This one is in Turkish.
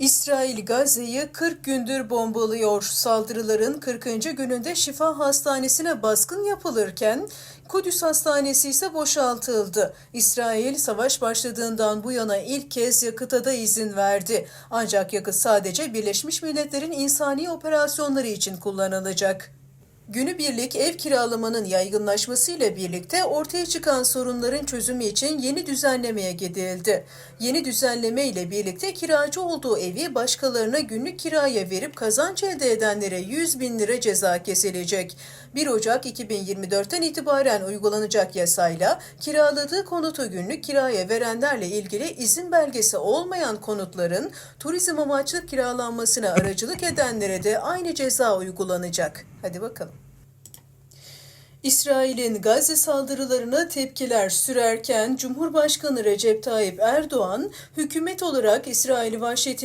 İsrail Gazze'yi 40 gündür bombalıyor. Saldırıların 40. gününde Şifa Hastanesi'ne baskın yapılırken Kudüs Hastanesi ise boşaltıldı. İsrail savaş başladığından bu yana ilk kez yakıta da izin verdi. Ancak yakıt sadece Birleşmiş Milletler'in insani operasyonları için kullanılacak. Günübirlik ev kiralamanın yaygınlaşmasıyla birlikte ortaya çıkan sorunların çözümü için yeni düzenlemeye gidildi. Yeni düzenleme ile birlikte kiracı olduğu evi başkalarına günlük kiraya verip kazanç elde edenlere 100 bin lira ceza kesilecek. 1 Ocak 2024'ten itibaren uygulanacak yasayla kiraladığı konutu günlük kiraya verenlerle ilgili izin belgesi olmayan konutların turizm amaçlı kiralanmasına aracılık edenlere de aynı ceza uygulanacak. Hadi bakalım. İsrail'in Gazze saldırılarına tepkiler sürerken Cumhurbaşkanı Recep Tayyip Erdoğan hükümet olarak İsrail vahşetini